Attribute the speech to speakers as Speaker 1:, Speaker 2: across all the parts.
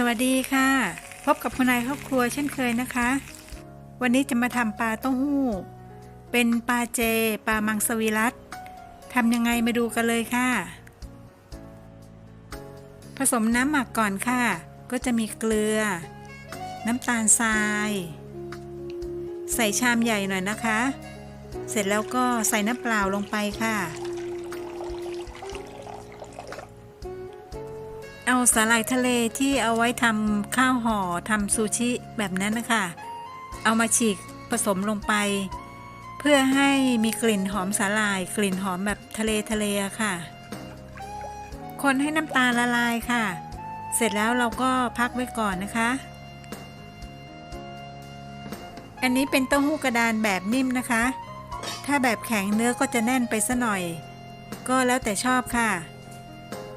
Speaker 1: สวัสดีค่ะ พบกับคุณนายครอบครัวเช่นเคยนะคะ วันนี้จะมาทำปลาเต้าหู้ เป็นปลาเจปลามังสวิรัตทำยังไงมาดูกันเลยค่ะ ผสมน้ำหมักก่อนค่ะ ก็จะมีเกลือ น้ำตาลทราย ใส่ชามใหญ่หน่อยนะคะ เสร็จแล้วก็ใส่น้ำเปล่าลงไปค่ะ เอาสาหร่ายทะเลที่เอาไว้ทำข้าวห่อทำซูชิแบบนั้นนะคะ เอามาฉีกผสมลงไป เพื่อให้มีกลิ่นหอมสาหร่ายกลิ่นหอมแบบทะเลทะเลอะค่ะ คนให้น้ำตาลละลายค่ะ เสร็จแล้วเราก็พักไว้ก่อนนะคะ อันนี้เป็นเต้าหู้กระดานแบบนิ่มนะคะ ถ้าแบบแข็งเนื้อก็จะแน่นไปซะหน่อย ก็แล้วแต่ชอบค่ะ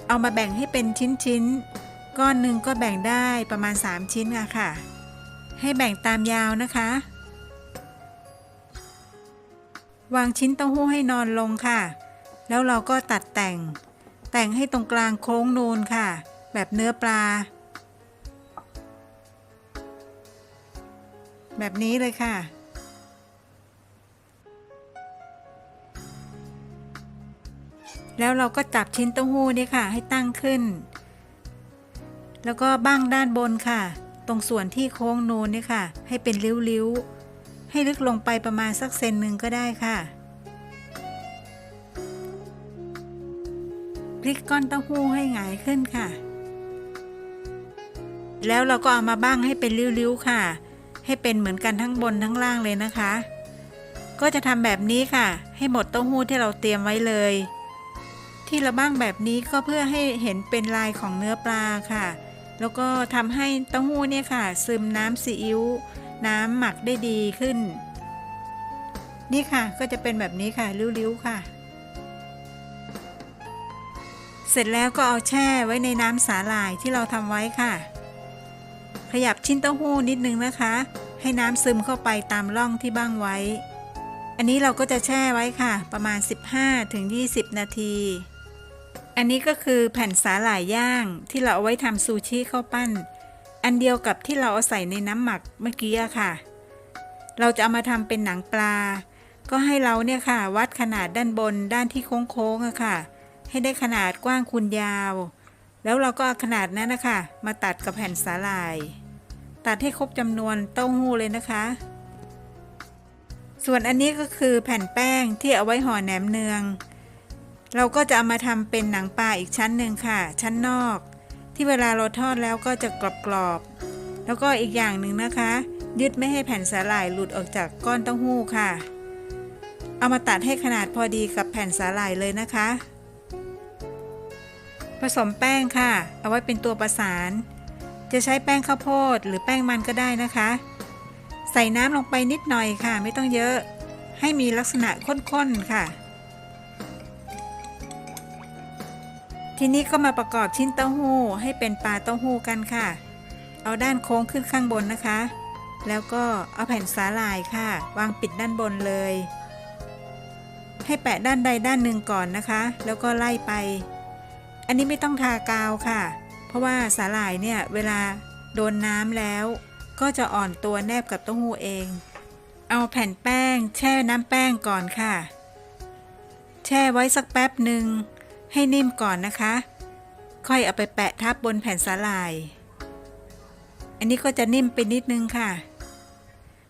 Speaker 1: เอามาแบ่งให้เป็นชิ้นๆ ก้อนหนึ่งก็แบ่งได้ประมาณ 3 ชิ้นอะค่ะ ให้แบ่งตามยาวนะคะ วางชิ้นเต้าหู้ให้นอนลงค่ะ แล้วเราก็ตัดแต่ง แต่งให้ตรงกลางโค้งนูนค่ะ แบบเนื้อปลา แบบนี้เลยค่ะ แล้วเราก็จับชิ้นเต้าหู้นี่ค่ะ ให้ตั้งขึ้น แล้วก็บ้างด้านบนค่ะ ตรงส่วนที่โค้งนูนนี่ค่ะ ให้เป็นริ้วๆ ให้ลึกลงไปประมาณสักเซนหนึ่งก็ได้ค่ะพลิกก้อนเต้าหู้ให้หงายขึ้นค่ะ แล้วเราก็เอามาบ้างให้เป็นริ้วๆค่ะ ให้เป็นเหมือนกันทั้งบนทั้งล่างเลยนะคะ ก็จะทำแบบนี้ค่ะ ให้หมดเต้าหู้ที่เราเตรียมไว้เลย ที่เราบ้างแบบนี้ก็เพื่อให้เห็นเป็นลายของเนื้อปลาค่ะ แล้วก็ทำให้เต้าหู้เนี่ยค่ะ ซึมน้ำซีอิ๊วน้ำหมักได้ดีขึ้น นี่ค่ะก็จะเป็นแบบนี้ค่ะริ้วๆค่ะ เสร็จแล้วก็เอาแช่ไว้ในน้ำสาหร่ายที่เราทำไว้ค่ะ ขยับชิ้นเต้าหู้นิดนึงนะคะ ให้น้ำซึมเข้าไปตามร่องที่บ้างไว้อันนี้เราก็จะแช่ไว้ค่ะ ประมาณ 15-20 นาที อันนี้ก็คือแผ่นสาหร่ายย่างที่เราเอาไว้ทำซูชิข้าวปั้น อันเดียวกับที่เราเอาใส่ในน้ำหมักเมื่อกี้ค่ะ เราจะเอามาทำเป็นหนังปลา ก็ให้เราเนี่ยค่ะ วัดขนาดด้านบนด้านที่โค้งๆอะค่ะ ให้ได้ขนาดกว้างคูณยาว แล้วเราก็เอาขนาดนั้นนะคะ มาตัดกับแผ่นสาหร่าย ตัดให้ครบจำนวนเต้าหู้เลยนะคะ ส่วนอันนี้ก็คือแผ่นแป้งที่เอาไว้ห่อแหนมเนือง เราก็จะเอามาทำเป็นหนังปลาอีกชั้นหนึ่งค่ะ ชั้นนอก ที่เวลาเราทอดแล้วก็จะกรอบๆแล้วก็อีกอย่างหนึ่งนะคะ ยึดไม่ให้แผ่นสาหร่ายหลุดออกจากก้อนเต้าหู้ค่ะ เอามาตัดให้ขนาดพอดีกับแผ่นสาหร่ายเลยนะคะ ผสมแป้งค่ะ เอาไว้เป็นตัวประสาน จะใช้แป้งข้าวโพดหรือแป้งมันก็ได้นะคะ ใส่น้ำลงไปนิดหน่อยค่ะ ไม่ต้องเยอะ ให้มีลักษณะข้นๆค่ะ ทีนี้ก็มาประกอบชิ้นเต้าหู้ให้เป็นปลาเต้าหู้กันค่ะ เอาด้านโค้งขึ้นข้างบนนะคะ แล้วก็เอาแผ่นสาหร่ายค่ะ วางปิดด้านบนเลย ให้แปะด้านใดด้านหนึ่งก่อนนะคะ แล้วก็ไล่ไป อันนี้ไม่ต้องทากาวค่ะ เพราะว่าสาหร่ายเนี่ยเวลาโดนน้ำแล้ว ก็จะอ่อนตัวแนบกับเต้าหู้เอง เอาแผ่นแป้ง แช่น้ำแป้งก่อนค่ะ แช่ไว้สักแป๊บหนึ่ง ให้นิ่มก่อนนะคะ ค่อยเอาไปแปะทับบนแผ่นสาหร่าย อันนี้ก็จะนิ่มไปนิดนึงค่ะ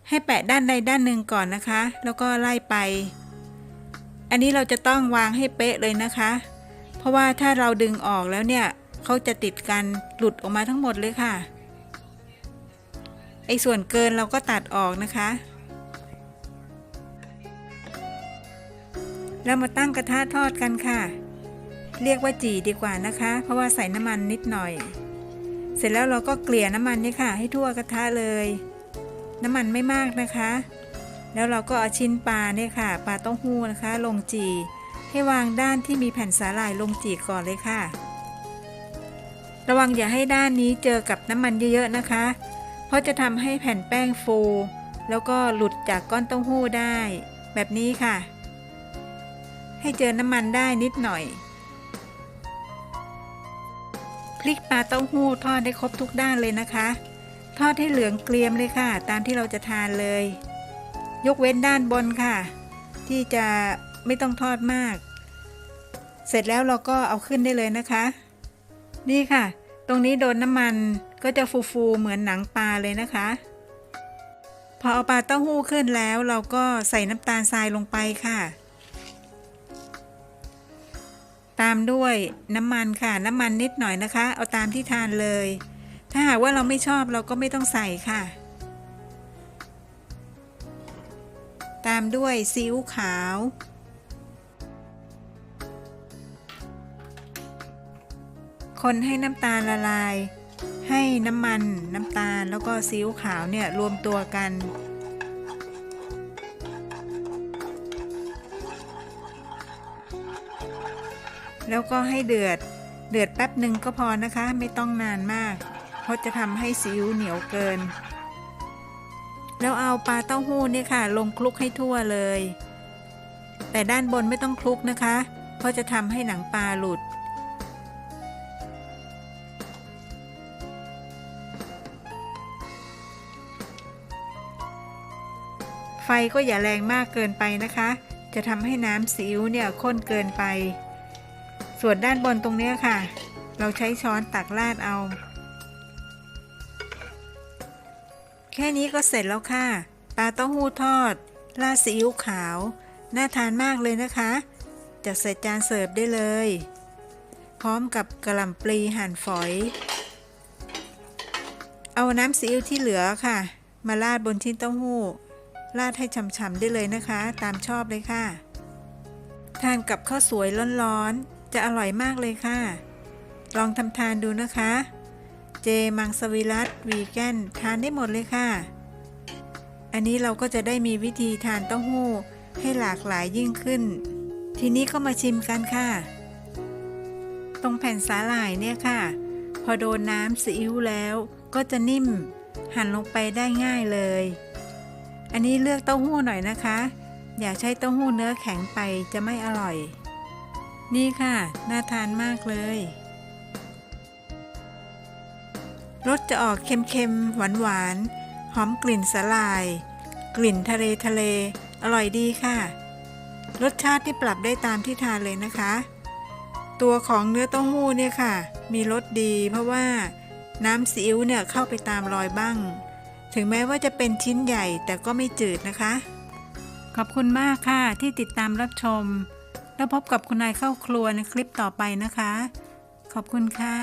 Speaker 1: ให้แปะด้านใดด้านหนึ่งก่อนนะคะ แล้วก็ไล่ไป อันนี้เราจะต้องวางให้เป๊ะเลยนะคะ เพราะว่าถ้าเราดึงออกแล้วเนี่ยเขาจะติดกันหลุดออกมาทั้งหมดเลยค่ะ ไอ้ส่วนเกินเราก็ตัดออกนะคะ แล้วมาตั้งกระทะทอดกันค่ะ เรียกว่าจีดีกว่านะคะ เพราะว่าใส่น้ำมันนิดหน่อย เสร็จแล้วเราก็เกลี่ยน้ำมันนี่ค่ะ ให้ทั่วกระทะเลย น้ำมันไม่มากนะคะ แล้วเราก็เอาชิ้นปลาเนี่ยค่ะปลาเต้าหู้นะคะ ลงจีให้วางด้านที่มีแผ่นสาหร่ายลงจีก่อนเลยค่ะ ระวังอย่าให้ด้านนี้เจอกับน้ำมันเยอะๆนะคะ เพราะจะทำให้แผ่นแป้งฟู แล้วก็หลุดจากก้อนเต้าหู้ได้ แบบนี้ค่ะ ให้เจอน้ำมันได้นิดหน่อย พริกปลาเต้าหู้ทอดได้ครบทุกด้านเลยนะคะ ทอดให้เหลืองเกรียมเลยค่ะ ตามที่เราจะทานเลย ยกเว้นด้านบนค่ะ ที่จะไม่ต้องทอดมาก เสร็จแล้วเราก็เอาขึ้นได้เลยนะคะ นี่ค่ะ ตรงนี้โดนน้ำมันก็จะฟูๆเหมือนหนังปลาเลยนะคะ พอเอาปลาเต้าหู้ขึ้นแล้วเราก็ใส่น้ำตาลทรายลงไปค่ะ ตามด้วยน้ำมันค่ะ น้ำมันนิดหน่อยนะคะ เอาตามที่ทานเลย ถ้าหากว่าเราไม่ชอบเราก็ไม่ต้องใส่ค่ะ ตามด้วยซีอิ๊วขาว คนให้น้ำตาลละลาย ให้น้ำมันน้ำตาลแล้วก็ซีอิ๊วขาวเนี่ยรวมตัวกัน แล้วก็ให้เดือด เดือดแป๊บหนึ่งก็พอนะคะ ไม่ต้องนานมาก เพราะจะทำให้ซีอิ๊วเหนียวเกิน แล้วเอาปลาเต้าหู้เนี่ยค่ะ ลงคลุกให้ทั่วเลย แต่ด้านบนไม่ต้องคลุกนะคะ เพราะจะทำให้หนังปลาหลุดไฟก็อย่าแรงมากเกินไปนะคะ จะทำให้น้ำซีอิ๊วเนี่ยข้นเกินไป ส่วนด้านบนตรงนี้ค่ะ เราใช้ช้อนตักราดเอา แค่นี้ก็เสร็จแล้วค่ะ ปลาเต้าหู้ทอด ราดซีอิ๊วขาว น่าทานมากเลยนะคะจะใส่จานเสิร์ฟได้เลย พร้อมกับกระหล่ำปลีหั่นฝอย เอาน้ำซีอิ๊วที่เหลือค่ะ มาราดบนชิ้นเต้าหู้ ราดให้ฉ่ำๆได้เลยนะคะ ตามชอบเลยค่ะ ทานกับข้าวสวยร้อนๆ จะอร่อยมากเลยค่ะ ลองทำทานดูนะคะ เจมังสวิรัตวีแกนทานได้หมดเลยค่ะ อันนี้เราก็จะได้มีวิธีทานเต้าหู้ให้หลากหลายยิ่งขึ้น ทีนี้ก็มาชิมกันค่ะ ตรงแผ่นสาหร่ายเนี่ยค่ะ พอโดนน้ำซีอิ๊วแล้วก็จะนิ่ม หั่นลงไปได้ง่ายเลย อันนี้เลือกเต้าหู้หน่อยนะคะ อย่าใช้เต้าหู้เนื้อแข็งไปจะไม่อร่อย นี่ค่ะ น่าทานมากเลย รสจะออกเค็มๆ หวานๆ หอมกลิ่นสาลาย กลิ่นทะเลทะเล อร่อยดีค่ะ รสชาติที่ปรับได้ตามที่ทานเลยนะคะ ตัวของเนื้อเต้าหู้เนี่ยค่ะ มีรสดีเพราะว่าน้ำซีอิ๊วเนี่ยเข้าไปตามรอยบ้าง ถึงแม้ว่าจะเป็นชิ้นใหญ่แต่ก็ไม่จืดนะคะ ขอบคุณมากค่ะที่ติดตามรับชม แล้วพบกับคุณนายเข้าครัวในคลิปต่อไปนะคะ ขอบคุณค่ะ